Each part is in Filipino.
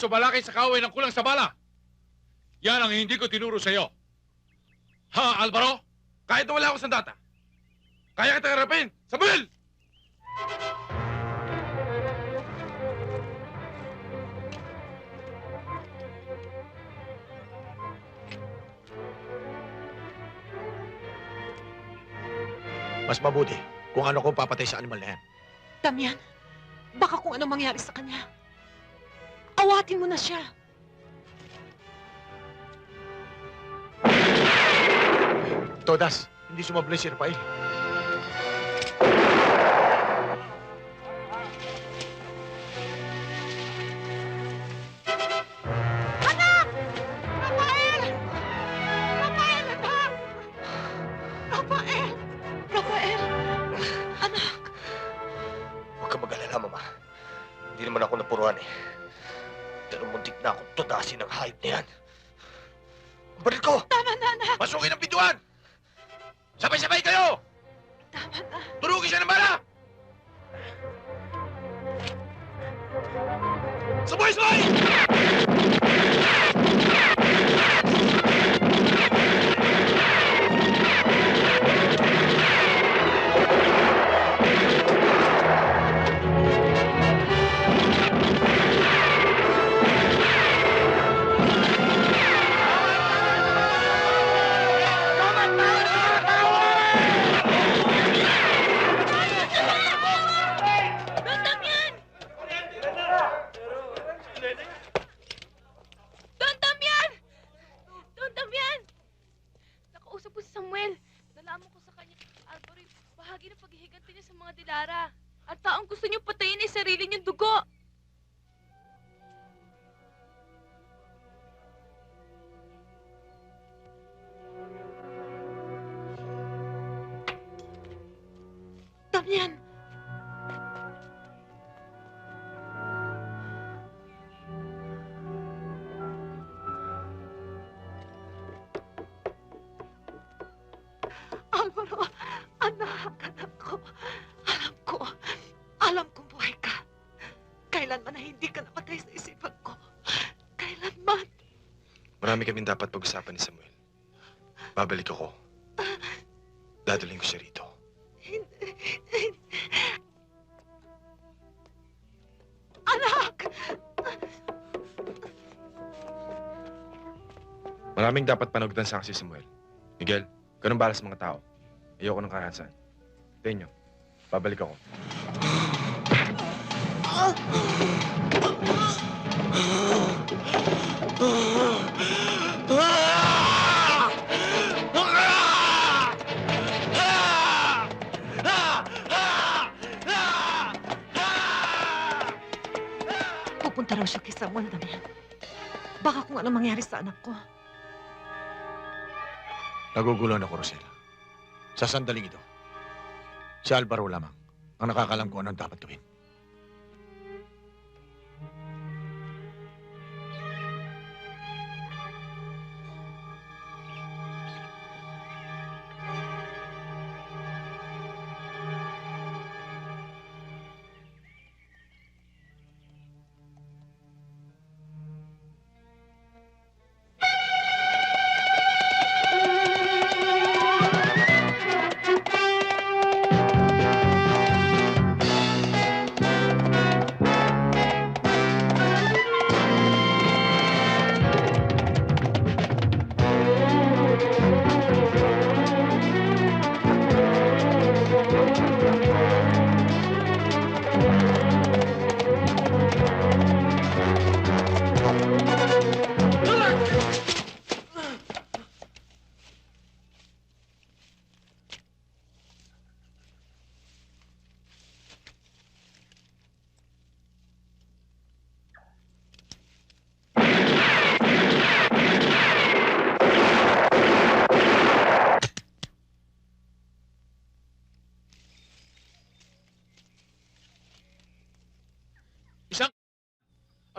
sumalaki sa kaway ng kulang sa bala. Yan ang hindi ko tinuro sa iyo. Ha, Alvaro? Kahit na wala ako sandata. Kaya kita harapin. Samuel! Mas mabuti kung ano kung papatay sa animal na yan. Damian, baka kung ano mangyari sa kanya. Awatin mo na siya. Todas, hindi sumablay si Rafael. Rafael! Rafael, anak! Rafael! Rafael! Anak! Huwag ka mag-alala, Mama. Hindi naman ako napuruan eh. Pero muntik na akong tudasin ng hayop na yan. Ang baril ko! Tama na, anak! Pasukin ang pintuan! Sabay-sabay kayo! Tama na. Turugin siya ng bala! Sabay-sabay! Mga dilara. At taong gusto niyo patayin ay sarili niyong dugo. Damian! Alvaro, anak, hindi ka napatay sa isipan ko. Kailanman. Marami kaming dapat pag-usapan ni Samuel. Babalik ako. Dadalhin ko siya rito. Anak! Maraming dapat panagutan sa akin si Samuel. Miguel, ganun bala sa mga tao. Ayoko ng karahasan. Tenyo, babalik ako. Pupunta raw siya kay Samuel, Damian. Baka kung ano mangyari sa anak ko. Naguguluhan ako, Rosela. Sa sandaling ito, si Alvaro lamang ang nakakalam kung anong dapat gawin.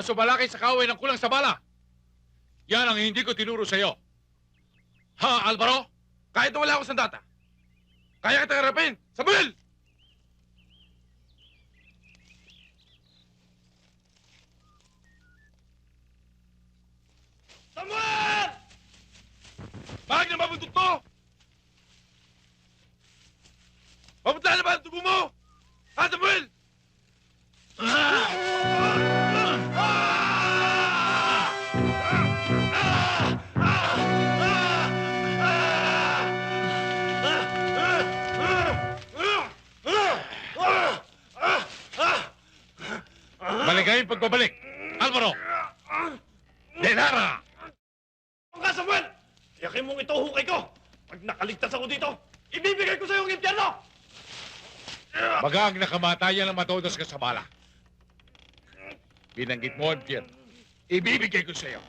at sumalakay sa kaaway ng kulang sa bala. Yan ang hindi ko tinuro sa'yo. Ha, Alvaro? Kahit wala ako sa data, kaya kita harapin! Samuel! Samuel! Bakit na mabuntot to? Pagbabalik. Alvaro! Denara! Ang ka, Samuel! Iyakin mong ito hukay ko! Pag nakaligtas ako dito, ibibigay ko sa iyo ang impyerno! Magang nakamatayan ang matodos ka sa bala. Binanggit mo Pierre. Ibibigay ko sa iyo.